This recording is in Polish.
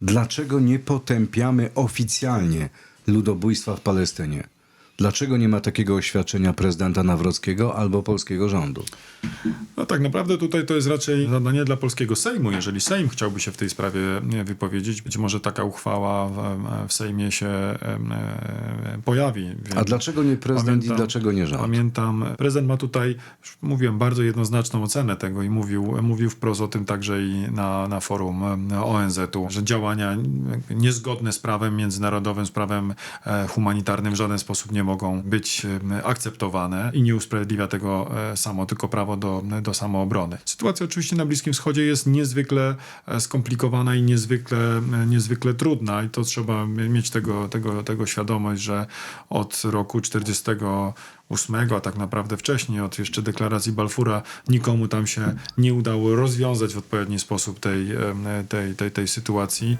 Dlaczego nie potępiamy oficjalnie ludobójstwa w Palestynie? Dlaczego nie ma takiego oświadczenia prezydenta Nawrockiego albo polskiego rządu? No tak naprawdę tutaj to jest raczej zadanie dla polskiego Sejmu. Jeżeli Sejm chciałby się w tej sprawie wypowiedzieć, być może taka uchwała w, w Sejmie się pojawi. A dlaczego nie prezydent i dlaczego nie rząd? Pamiętam, prezydent ma tutaj, już mówiłem, bardzo jednoznaczną ocenę tego i mówił, mówił wprost o tym także i na, na forum ONZ-u, że działania niezgodne z prawem międzynarodowym, z prawem e, humanitarnym w żaden sposób nie mogą być akceptowane i nie usprawiedliwia tego e, samo, tylko prawo do, do samoobrony. Sytuacja oczywiście na Bliskim Wschodzie jest niezwykle e, skomplikowana i niezwykle, e, niezwykle trudna i to trzeba mieć tego, tego, tego świadomość, że od roku 48, a tak naprawdę wcześniej, od jeszcze deklaracji Balfura, nikomu tam się nie udało rozwiązać w odpowiedni sposób tej, tej, tej, tej sytuacji.